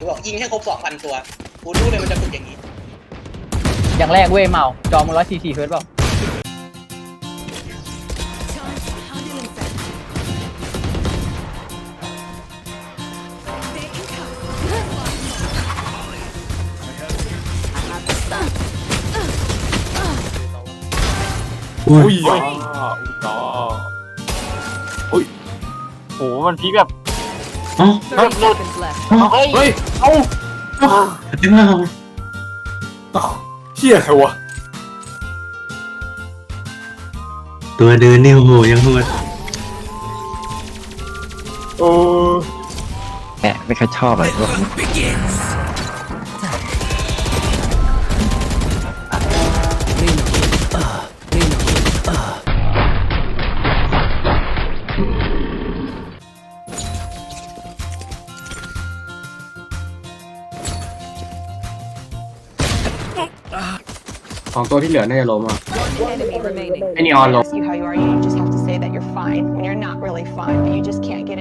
กูบอกยิงให้ครบสองพันตัว กูรู้เลยมันจะฝึกอย่างนี้ อย่างแรกเว้ยเมา จอมึงร้อยสี่สี่เฮิร์ตซ์เปล่าอุ้ยอุ้ยต่ออุ้ยโหมันพีคแบบ เอ้าแบบหลุดเอ้าเฮ้ย เฮ้ย เอ้าเอ้าไอ้เมาเอ้าเชี่ยใครวะ ตัวเดินนี่โอ้โหยังโหดเออแอะไม่ค่อยชอบอะไรพวกนี้ สองตัวที่เหลือน่าจะล้มอะ enemy remaining. ไอ้นีออนล้ม Ask you how you are, you just have to say that you're fine when you're not really fine, but you just can't get